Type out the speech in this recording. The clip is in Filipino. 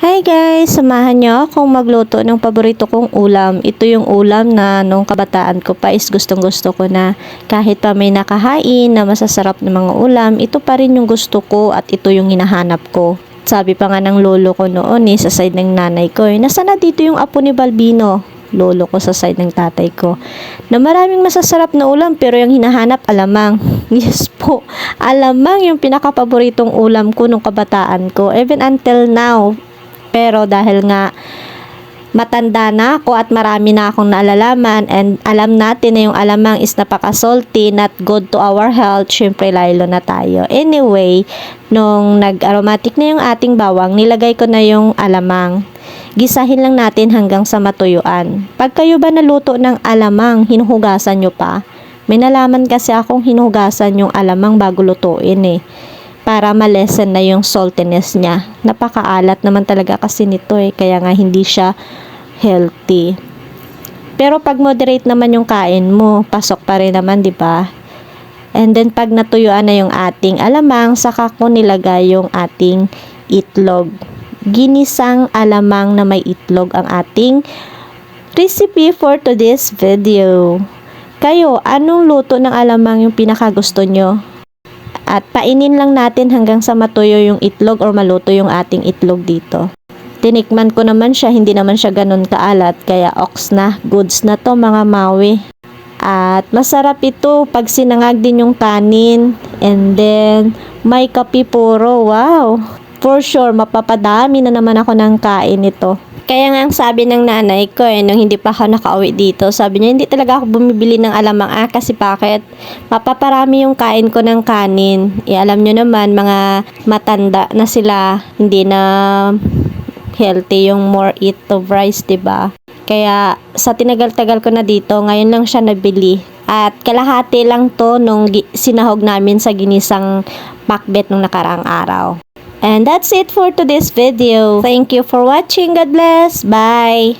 Hi guys! Samahan niyo akong magluto ng paborito kong ulam. Ito yung ulam na nung kabataan ko pa is gustong gusto ko na kahit pa may nakahain na masasarap na mga ulam, ito pa rin yung gusto ko at ito yung hinahanap ko. Sabi pa nga ng lolo ko noon eh, sa side ng nanay ko eh, nasa na dito yung apo ni Balbino? Lolo ko sa side ng tatay ko. Na maraming masasarap na ulam pero yung hinahanap alamang. Yes po, alamang yung pinakapaboritong ulam ko nung kabataan ko. Even until now, pero dahil nga matanda na ako at marami na akong naalalaman and alam natin na yung alamang is napaka-salty, not good to our health, syempre lalo na tayo. Anyway, nung nag-aromatic na yung ating bawang, nilagay ko na yung alamang. Gisahin lang natin hanggang sa matuyuan. Pag kayo ba naluto ng alamang, hinuhugasan nyo pa? May nalaman kasi akong hinuhugasan yung alamang bago lutuin eh para malesen na yung saltiness niya. Napakaalat naman talaga kasi nito eh, kaya nga hindi siya healthy. Pero pag moderate naman yung kain mo, pasok pa rin naman, di ba? And then pag natuyuan na yung ating alamang, saka ko nilagay yung ating itlog. Ginisang alamang na may itlog ang ating recipe for today's video. Kayo, anong luto ng alamang yung pinakagusto nyo? At painin lang natin hanggang sa matuyo yung itlog or maluto yung ating itlog dito. Tinikman ko naman siya, hindi naman siya ganun kaalat, kaya ox na, goods na to mga mawi. At masarap ito pag sinangag din yung kanin. And then, may kapi puro. Wow! For sure, mapapadami na naman ako ng kain ito. Kaya nga ang sabi ng nanay ko eh, nung hindi pa ako nakauwi dito, sabi niya, hindi talaga ako bumibili ng alamang ah, kasi bakit? Mapaparami yung kain ko ng kanin. Eh, alam nyo naman, mga matanda na sila, hindi na healthy yung more eat of rice, ba? Kaya sa tinagal-tagal ko na dito, ngayon lang siya nabili. At kalahati lang to nung sinahog namin sa ginisang pakbet nung nakaraang araw. And that's it for today's video. Thank you for watching. God bless. Bye.